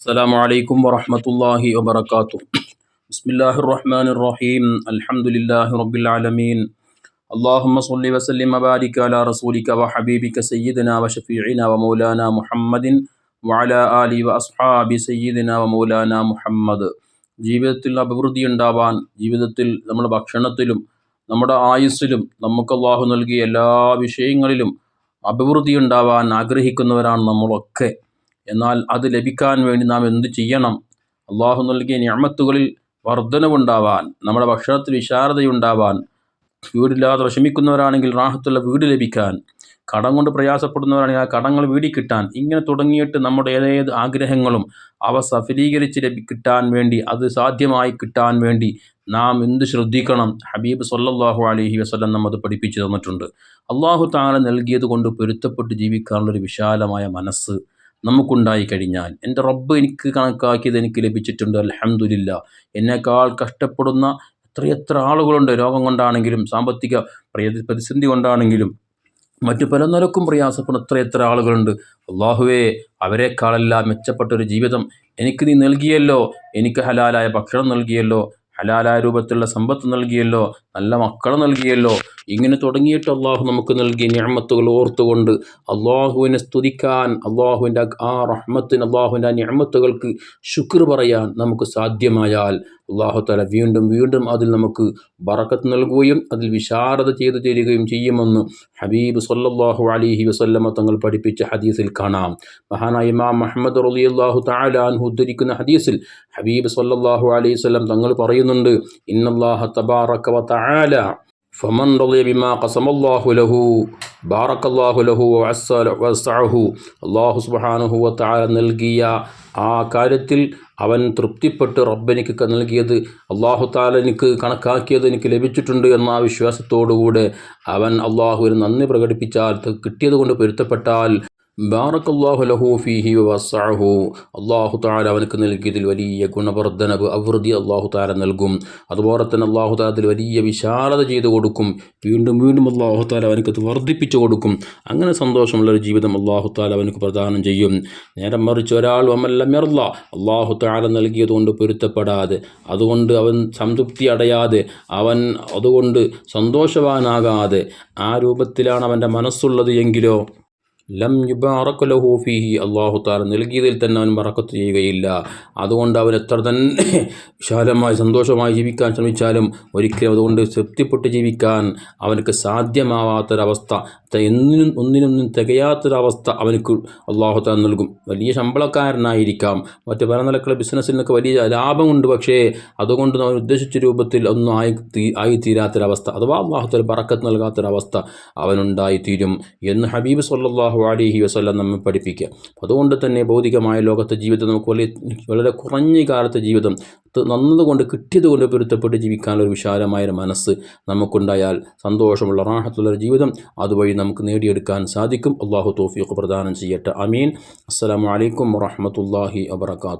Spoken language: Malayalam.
السلام عليكم ورحمة الله وبركاته بسم الله الرحمن الرحيم الحمد لله رب العالمين اللهم صل وسلم وبارك على رسولك وحبيبك سيدنا وشفيعنا ومولانا محمد وعلى آله وأصحاب سيدنا ومولانا محمد ജീവിതത്തിൽ അഭിവൃദ്ധി ഉണ്ടാവാൻ ജീവിതത്തിൽ നമ്മുടെ ഭക്ഷണത്തിലും നമ്മുടെ ആയുസ്സിലും നമുക്ക് അള്ളാഹു നൽകിയ എല്ലാ വിഷയങ്ങളിലും അഭിവൃദ്ധി ഉണ്ടാവാൻ ആഗ്രഹിക്കുന്നവരാണ് നമ്മളൊക്കെ എന്നാൽ അത് ലഭിക്കാൻ വേണ്ടി നാം എന്തു ചെയ്യണം? അള്ളാഹു നൽകിയ ഞാമത്തുകളിൽ വർധനവുണ്ടാവാൻ നമ്മുടെ ഭക്ഷണത്തിൽ വിശാരതയുണ്ടാവാൻ വീടില്ലാതെ വിഷമിക്കുന്നവരാണെങ്കിൽ റാഹത്തുള്ള വീട് ലഭിക്കാൻ കടം കൊണ്ട് പ്രയാസപ്പെടുന്നവരാണെങ്കിൽ ആ കടങ്ങൾ വീടി കിട്ടാൻ ഇങ്ങനെ തുടങ്ങിയിട്ട് നമ്മുടെ ഏതേത് ആഗ്രഹങ്ങളും അവ സഫലീകരിച്ച് കിട്ടാൻ വേണ്ടി അത് സാധ്യമായി കിട്ടാൻ വേണ്ടി നാം എന്ത് ശ്രദ്ധിക്കണം? ഹബീബ് സല്ലാഹു അലഹി വസ്ലം നമ്മത് പഠിപ്പിച്ചു തന്നിട്ടുണ്ട്. അള്ളാഹു താല നൽകിയത് കൊണ്ട് പൊരുത്തപ്പെട്ട് ജീവിക്കാനുള്ളൊരു വിശാലമായ മനസ്സ് നമുക്കുണ്ടായി കഴിഞ്ഞാൽ. എന്റെ റബ്ബ് എനിക്ക് കണക്കാക്കിയത് എനിക്ക് ലഭിച്ചിട്ടുണ്ട്. അലഹമുല്ല എന്നേക്കാൾ കഷ്ടപ്പെടുന്ന എത്രയെത്ര ആളുകളുണ്ട് രോഗം കൊണ്ടാണെങ്കിലും സാമ്പത്തിക പ്രതിസന്ധി കൊണ്ടാണെങ്കിലും. മറ്റു പല നിലക്കും പ്രയാസപ്പെടുന്ന എത്രയെത്ര ആളുകളുണ്ട്. അള്ളാഹുവേ അവരെക്കാളെല്ലാം മെച്ചപ്പെട്ടൊരു ജീവിതം എനിക്ക് നീ നൽകിയല്ലോ. എനിക്ക് ഹലാലായ ഭക്ഷണം നൽകിയല്ലോ. ഹലാലായ രൂപത്തിലുള്ള സമ്പത്ത് നൽകിയല്ലോ. നല്ല മക്കളെ നൽകിയല്ലോ. ഇങ്ങനെ തുടങ്ങിയിട്ട് അള്ളാഹു നമുക്ക് നൽകിയ ഞാമത്തുകൾ ഓർത്തുകൊണ്ട് അള്ളാഹുവിനെ സ്തുതിക്കാൻ അള്ളാഹുവിന്റെ ആ റഹ്മത്തിന് അള്ളാഹുവിന്റെ ആ ഞാമത്തുകൾക്ക് ശുക്ർ പറയാൻ നമുക്ക് സാധ്യമായാൽ അള്ളാഹു തല വീണ്ടും വീണ്ടും അതിൽ നമുക്ക് ബറക്കത്ത് നൽകുകയും അതിൽ വിശാരത ചെയ്തു തരികയും ചെയ്യുമെന്ന് ഹബീബ് സല്ലാഹു അലിഹി വസല്ലമ തങ്ങൾ പഠിപ്പിച്ച ഹദീസിൽ കാണാം. മഹാനായ ഇമാം മുഹമ്മദ് അള്ളാഹു താലാൻ ഉദ്ധരിക്കുന്ന ഹദീസിൽ ഹബീബ് സല്ലാഹു അലൈഹി വല്ലം തങ്ങൾ പറയുന്നുണ്ട് ഇന്നല്ലാഹ തബാറക വ فمن رضي بما قسم الله له بارك ലഹു വസ്സഅഹു സുബ്ഹാനഹു سبحانه وتعالى നൽകിയ ആ കാര്യത്തിൽ അവൻ തൃപ്തിപ്പെട്ട് റബ്ബെനിക്ക് നൽകിയത് അള്ളാഹു താല എനിക്ക് കണക്കാക്കിയത് എനിക്ക് ലഭിച്ചിട്ടുണ്ട് എന്ന വിശ്വാസത്തോടുകൂടെ അവൻ അള്ളാഹുവിന് നന്ദി പ്രകടിപ്പിച്ചാൽ കിട്ടിയത് കൊണ്ട് പൊരുത്തപ്പെട്ടാൽ ബാറക്കല്ലാഹു ലഹു ഫീഹി വസാഹു അള്ളാഹു താല അവനക്ക് നൽകിയതിൽ വലിയ ഗുണവർദ്ധനവ് അവൃതി അള്ളാഹു താല നൽകും. അതുപോലെ തന്നെ അള്ളാഹു താലത്തിൽ വലിയ വിശാലത ചെയ്തു കൊടുക്കും. വീണ്ടും വീണ്ടും അള്ളാഹു താല അവനക്ക് വർദ്ധിപ്പിച്ചു കൊടുക്കും. അങ്ങനെ സന്തോഷമുള്ള ഒരു ജീവിതം അള്ളാഹു താല അവനക്ക് പ്രദാനം ചെയ്യും. നേരം മറിച്ച് ഒരാൾ അമല്ലമിറല്ല അള്ളാഹു താല നൽകിയതുകൊണ്ട് പൊരുത്തപ്പെടാതെ അതുകൊണ്ട് അവൻ സംതൃപ്തി അടയാതെ അവൻ അതുകൊണ്ട് സന്തോഷവാനാകാതെ ആ രൂപത്തിലാണ് അവന്റെ മനസ്സുള്ളത് എങ്കിലോ ലം യുബാറക്ക് ലഹു ഫീഹി അള്ളാഹു താല നൽകിയതിൽ തന്നെ അവൻ മറക്കത്ത് ചെയ്യുകയില്ല. അതുകൊണ്ട് അവൻ എത്ര തന്നെ വിശാലമായി സന്തോഷമായി ജീവിക്കാൻ ശ്രമിച്ചാലും ഒരിക്കലും അതുകൊണ്ട് തൃപ്തിപ്പെട്ട് ജീവിക്കാൻ അവനക്ക് സാധ്യമാവാത്തൊരവസ്ഥ എന്നിനും ഒന്നിനൊന്നും തികയാത്തൊരവസ്ഥ അവനക്ക് അള്ളാഹു താല നൽകും. വലിയ ശമ്പളക്കാരനായിരിക്കാം. മറ്റ് പല നിലക്കുള്ള ബിസിനസ്സിനൊക്കെ വലിയ ലാഭമുണ്ട്. പക്ഷേ അതുകൊണ്ട് അവൻ ഉദ്ദേശിച്ച രൂപത്തിൽ ഒന്നും ആയി ആയിത്തീരാത്തൊരവസ്ഥ അഥവാ അള്ളാഹു താല ബറക്കത്ത് നൽകാത്തൊരവസ്ഥ അവനുണ്ടായിത്തീരും എന്ന് ഹബീബ് സല്ലാഹു അലിഹി വസ്ല്ലാം നമ്മെ പഠിപ്പിക്കുക. അതുകൊണ്ട് തന്നെ ഭൗതികമായ ലോകത്തെ ജീവിതം നമുക്ക് വലിയ വളരെ കുറഞ്ഞ കാലത്തെ ജീവിതം നന്നതുകൊണ്ട് കിട്ടിയതുകൊണ്ട് പൊരുത്തപ്പെട്ട് ജീവിക്കാനുള്ള ഒരു മനസ്സ് നമുക്കുണ്ടായാൽ സന്തോഷമുള്ള റാഹത്തുള്ള ജീവിതം അതുവഴി നമുക്ക് നേടിയെടുക്കാൻ സാധിക്കും. അള്ളാഹു തോഫിയൊക്കെ പ്രദാനം ചെയ്യട്ടെ. അമീൻ. അസ്സാം വലൈക്കും വാഹമത്തല്ലാഹി വാത്തു